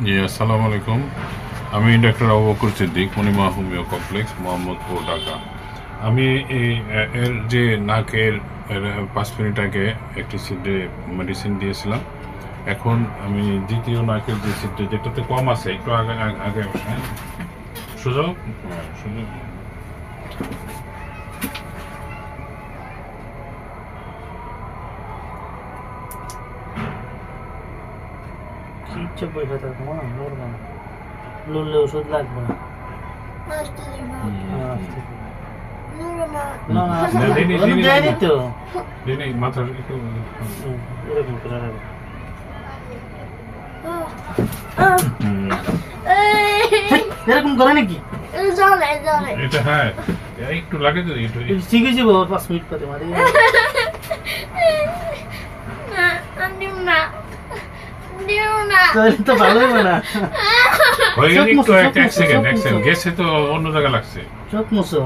জি আসসালামু আলাইকুম আমি doctor Abu Bakar Siddique Monima homeo complex Mohammadpur Dhaka আমি এই এর যে নাকের পাঁচ মিনিট আগে একটি সিডে মেডিসিন দিয়েছিলাম। এখন আমি দ্বিতীয় নাকের যে সিডে যেটাতে কম আছে একটু আগে আগে- হ্যাঁ, সুযোগ ইচ্ছে পয়সা থাকব না লড়বো না লড়লে ওষুধ লাগবে না হ্যাঁ। না না না, এরকম করে নাকি এটা হ্যাঁ একটু লাগে তো একটু শিখে যাব পাঁচ মিনিট পরে মারি তাহলে তো ভালো হবে না হয়ে গেলে একটু এক মুছো, সেকেন্ড এক। সেকেন্ড গেছে তো অন্য জায়গায় লাগছে চোখ মুছো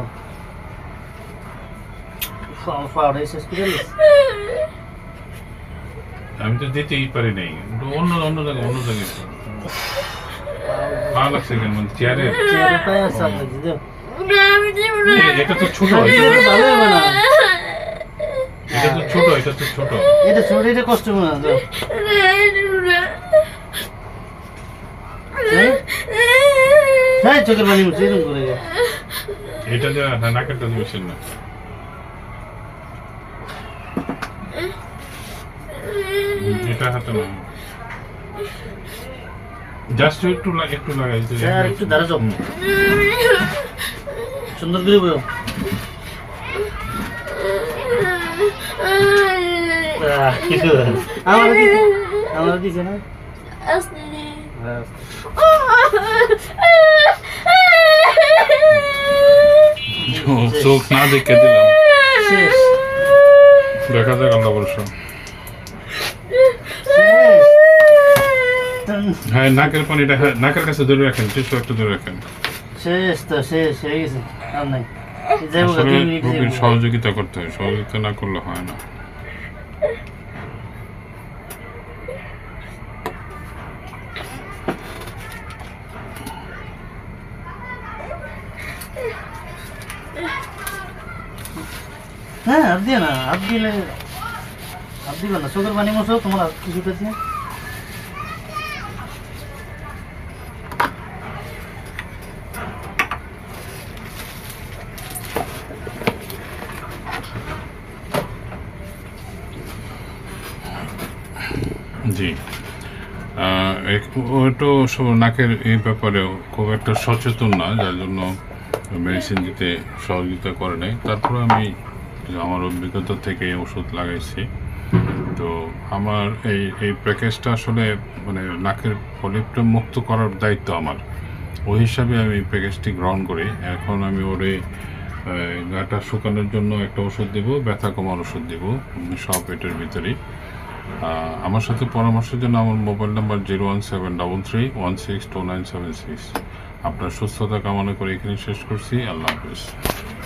আমি তো দিতেই পারি নাই অন্য অন্য জায়গায় অন্য জায়গায় ভালো লাগছে কেন মানে চেয়ারে চেয়ারে পায়ে চাপ লাগছে এটা তো ছোট ভালো হবে না এটা তো ছোট এটা তো ছোট। এটা ছোট এটা কষ্ট হবে না যাও। হ্যাঁ? হ্যাঁ চোখের পানি মুছে এরকম করে এটা যে না এটা হাতে না জাস্ট একটু একটু লাগাই দিতে স্যার, একটু দাঁড়া যাও। সুন্দর করে বলো। আমার দিছে আমার দিছে না? ব্যাস। চোখ- চোখ না দেখে দিলাম। শেষ দেখা যাক আল্লাহ ভরসা শেষ হ্যাঁ নাকের পানিটা নাকের কাছে ধরে রাখেন টিস্যু একটা ধরে রাখেন। শেষ তো শেষ হয়ে গেছে। আর নাই। সহযোগিতা করতে হয় সহযোগিতা না করলে হয় না। হ্যাঁ হাত দিয়ে না, হাত দিলে হাত দিবে না, চোখের পানি মশো তোমার হাত কিছুতে আছে জি। একটু নাকের এই ব্যাপারে খুব একটা সচেতন না, যার জন্য মেডিসিন দিতে সহযোগিতা করে নাই। তারপরে আমি আমার অভিজ্ঞতা থেকে ওষুধ লাগাইছি। তো আমার এই এই প্যাকেজটা আসলে মানে নাকের পলিপটা মুক্ত করার দায়িত্ব আমার। ওই হিসাবে আমি প্যাকেজটি গ্রহণ করি। এখন আমি ওরে গাটা শুকানোর জন্য একটা ওষুধ দেবো, ব্যথা কমার ওষুধ দেবো সব পেটের ভিতরেই। আমার সাথে পরামর্শের জন্য আমার mobile number zero one seven double three one six two nine seven six. আপনার সুস্থতা কামনা করে এখানে শেষ করছি। আল্লাহ হাফিজ।